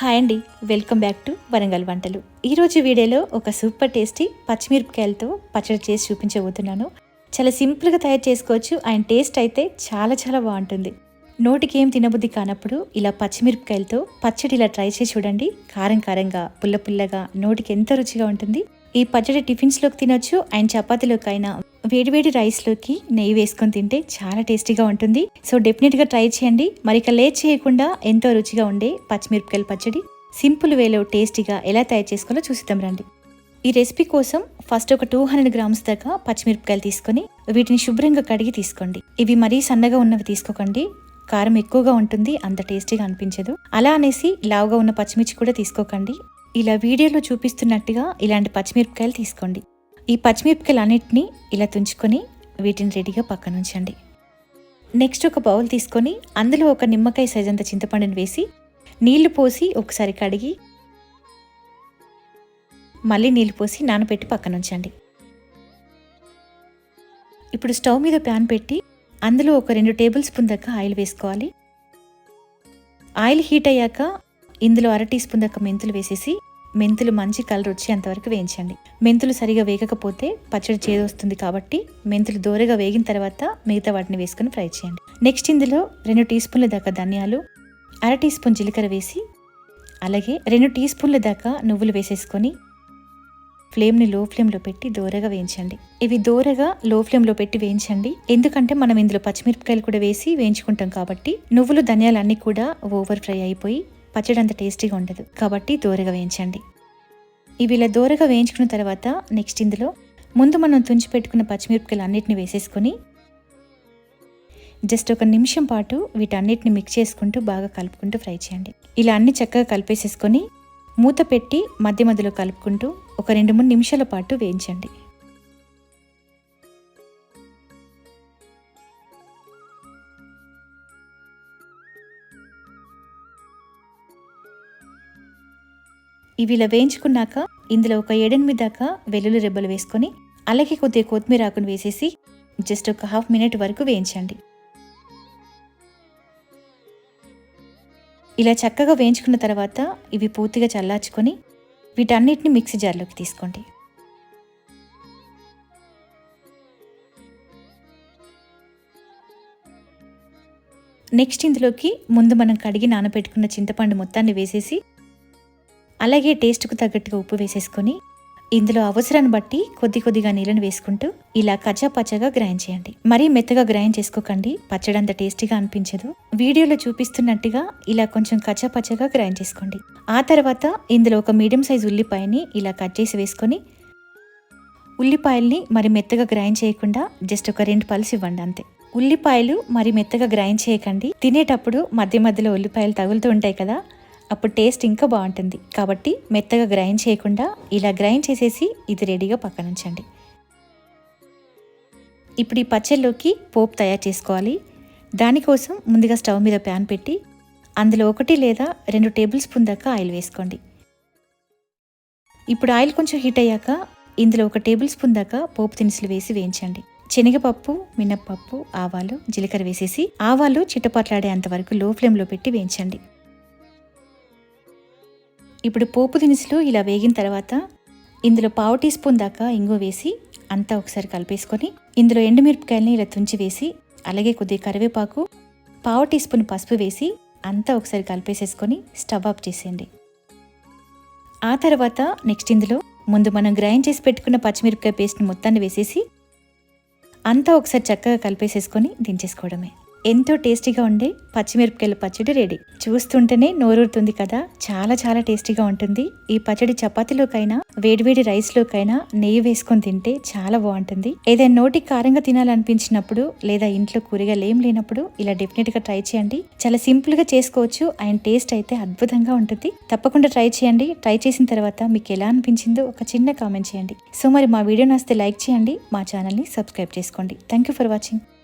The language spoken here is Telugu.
హాయ్ అండి. వెల్కమ్ బ్యాక్ టు వరంగల్ వంటలు. ఈరోజు వీడియోలో ఒక సూపర్ టేస్టీ పచ్చిమిరపకాయలతో పచ్చడి చేసి చూపించబోతున్నాను. చాలా సింపుల్గా తయారు చేసుకోవచ్చు. అండ్ టేస్ట్ అయితే చాలా చాలా బాగుంటుంది. నోటికి ఏం తినబుద్ధి కానప్పుడు ఇలా పచ్చిమిరపకాయలతో పచ్చడి ఇలా ట్రై చేసి చూడండి. కారం కారంగా పుల్ల పుల్లగా నోటికి ఎంత రుచిగా ఉంటుంది. ఈ పచ్చడి టిఫిన్స్లోకి తినొచ్చు. అండ్ చపాతీలోకి అయినా వేడివేడి రైస్లోకి నెయ్యి వేసుకొని తింటే చాలా టేస్టీగా ఉంటుంది. సో డెఫినెట్గా ట్రై చేయండి. మరి ఇక లేట్ చేయకుండా ఎంతో రుచిగా ఉండే పచ్చిమిరపకాయల పచ్చడి సింపుల్ వేలో టేస్టీగా ఎలా తయారు చేసుకోవాలో చూసిద్దాం రండి. ఈ రెసిపీ కోసం ఫస్ట్ ఒక టూ హండ్రెడ్ గ్రామ్స్ దాకా పచ్చిమిరపకాయలు తీసుకొని వీటిని శుభ్రంగా కడిగి తీసుకోండి. ఇవి మరీ సన్నగా ఉన్నవి తీసుకోకండి. కారం ఎక్కువగా ఉంటుంది అంత టేస్టీగా అనిపించదు. అలా అనేసి లావుగా ఉన్న పచ్చిమిర్చి కూడా తీసుకోకండి. ఇలా వీడియోలో చూపిస్తున్నట్టుగా ఇలాంటి పచ్చిమిరపకాయలు తీసుకోండి. ఈ పచ్చిమిరపకాయలు అన్నిటిని ఇలా తుంచుకొని వీటిని రెడీగా పక్కన ఉంచండి. నెక్స్ట్ ఒక బౌల్ తీసుకొని అందులో ఒక నిమ్మకాయ సైజంత చింతపండుని వేసి నీళ్ళు పోసి ఒకసారి కడిగి మళ్ళీ నీళ్ళు పోసి నానబెట్టి పక్కన ఉంచండి. ఇప్పుడు స్టవ్ మీద ప్యాన్ పెట్టి అందులో ఒక రెండు టేబుల్ స్పూన్ దాకా ఆయిల్ వేసుకోవాలి. ఆయిల్ హీట్ అయ్యాక ఇందులో అర టీ స్పూన్ దాకా మెంతులు వేసేసి మెంతులు మంచి కలర్ వచ్చేంతవరకు వేయించండి. మెంతులు సరిగా వేగకపోతే పచ్చడి చేదొస్తుంది కాబట్టి మెంతులు దోరగా వేగిన తర్వాత మిగతా వాటిని వేసుకుని ఫ్రై చేయండి. నెక్స్ట్ ఇందులో రెండు టీ స్పూన్ల దాకా ధనియాలు అర టీ స్పూన్ జీలకర్ర వేసి అలాగే రెండు టీ స్పూన్ల దాకా నువ్వులు వేసేసుకొని ఫ్లేమ్ని లో ఫ్లేమ్లో పెట్టి దోరగా వేయించండి. ఇవి దోరగా లో ఫ్లేమ్లో పెట్టి వేయించండి. ఎందుకంటే మనం ఇందులో పచ్చిమిరపకాయలు కూడా వేసి వేయించుకుంటాం కాబట్టి నువ్వులు ధనియాలు అన్నీ కూడా ఓవర్ ఫ్రై అయిపోయి పచ్చడి అంత టేస్టీగా ఉండదు. కాబట్టి దోరగా వేయించండి. ఇవి ఇలా దోరగా వేయించుకున్న తర్వాత నెక్స్ట్ ఇందులో ముందు మనం తుంచి పెట్టుకున్న పచ్చిమిరపకాయలు అన్నిటిని వేసేసుకొని జస్ట్ ఒక నిమిషం పాటు వీటన్నిటిని మిక్స్ చేసుకుంటూ బాగా కలుపుకుంటూ ఫ్రై చేయండి. ఇలా అన్ని చక్కగా కలిపేసేసుకొని మూత పెట్టి మధ్య మధ్యలో కలుపుకుంటూ ఒక రెండు మూడు నిమిషాల పాటు వేయించండి. ఇవి ఇలా వేయించుకున్నాక ఇందులో ఒక ఏడెనిమిది దాకా వెల్లుల్లి రెబ్బలు వేసుకొని అలాగే కొద్దిగా కొత్తిమీర ఆకును వేసేసి జస్ట్ ఒక హాఫ్ మినిట్ వరకు వేయించండి. ఇలా చక్కగా వేయించుకున్న తర్వాత ఇవి పూర్తిగా చల్లార్చుకొని వీటన్నిటిని మిక్సీ జార్లోకి తీసుకోండి. నెక్స్ట్ ఇందులోకి ముందు మనం కడిగి నానబెట్టుకున్న చింతపండు మొత్తాన్ని వేసేసి అలాగే టేస్ట్కు తగ్గట్టుగా ఉప్పు వేసేసుకొని ఇందులో అవసరాన్ని బట్టి కొద్ది కొద్దిగా నీళ్ళని వేసుకుంటూ ఇలా కచ్చా పచ్చగా గ్రైండ్ చేయండి. మరీ మెత్తగా గ్రైండ్ చేసుకోకండి. పచ్చడి అంత టేస్టీగా అనిపించదు. వీడియోలో చూపిస్తున్నట్టుగా ఇలా కొంచెం కచ్చా పచ్చగా గ్రైండ్ చేసుకోండి. ఆ తర్వాత ఇందులో ఒక మీడియం సైజ్ ఉల్లిపాయని ఇలా కట్ చేసి వేసుకొని ఉల్లిపాయల్ని మరి మెత్తగా గ్రైండ్ చేయకుండా జస్ట్ ఒక రెండు పలుసు ఇవ్వండి అంతే. ఉల్లిపాయలు మరి మెత్తగా గ్రైండ్ చేయకండి. తినేటప్పుడు మధ్య మధ్యలో ఉల్లిపాయలు తగులుతూ ఉంటాయి కదా అప్పుడు టేస్ట్ ఇంకా బాగుంటుంది. కాబట్టి మెత్తగా గ్రైండ్ చేయకుండా ఇలా గ్రైండ్ చేసేసి ఇది రెడీగా పక్కన ఉంచండి. ఇప్పుడు ఈ పచ్చళ్ళలోకి పోపు తయారు చేసుకోవాలి. దానికోసం ముందుగా స్టవ్ మీద ప్యాన్ పెట్టి అందులో ఒకటి లేదా రెండు టేబుల్ స్పూన్ దాకా ఆయిల్ వేసుకోండి. ఇప్పుడు ఆయిల్ కొంచెం హీట్ అయ్యాక ఇందులో ఒక టేబుల్ స్పూన్ దాకా పోపు దినుసులు వేసి వేయించండి. శనగపప్పు మినప్పప్పు ఆవాలు జీలకర్ర వేసేసి ఆవాలు చిట్టపట్లాడేంత వరకు లో ఫ్లేమ్లో పెట్టి వేయించండి. ఇప్పుడు పోపు దినుసులు ఇలా వేగిన తర్వాత ఇందులో పావు టీ స్పూన్ దాకా ఇంగు వేసి అంతా ఒకసారి కలిపేసుకొని ఇందులో ఎండుమిరపకాయలని ఇలా తుంచి వేసి అలాగే కొద్దిగా కరివేపాకు పావు టీ స్పూన్ పసుపు వేసి అంతా ఒకసారి కలిపేసేసుకొని స్టవ్ ఆఫ్ చేసేయండి. ఆ తర్వాత నెక్స్ట్ ఇందులో ముందు మనం గ్రైండ్ చేసి పెట్టుకున్న పచ్చిమిరపకాయ పేస్ట్ని మొత్తాన్ని వేసేసి అంతా ఒకసారి చక్కగా కలిపేసేసుకొని దించేసుకోవడమే. ఎంతో టేస్టీగా ఉండే పచ్చిమిరపకాయల పచ్చడి రెడీ. చూస్తుంటేనే నోరూరుతుంది కదా. చాలా చాలా టేస్టీగా ఉంటుంది. ఈ పచ్చడి చపాతీలోకైనా వేడివేడి రైస్లోకైనా నెయ్యి వేసుకొని తింటే చాలా బాగుంటుంది. ఏదైనా నోటి కారంగా తినాలనిపించినప్పుడు లేదా ఇంట్లో కూరగాయలు ఏం లేనప్పుడు ఇలా డెఫినెట్గా ట్రై చేయండి. చాలా సింపుల్గా చేసుకోవచ్చు. అండ్ టేస్ట్ అయితే అద్భుతంగా ఉంటుంది. తప్పకుండా ట్రై చేయండి. ట్రై చేసిన తర్వాత మీకు ఎలా అనిపించిందో ఒక చిన్న కామెంట్ చేయండి. సో మరి మా వీడియో నస్తే లైక్ చేయండి. మా ఛానల్ని సబ్స్క్రైబ్ చేసుకోండి. Thank you for watching.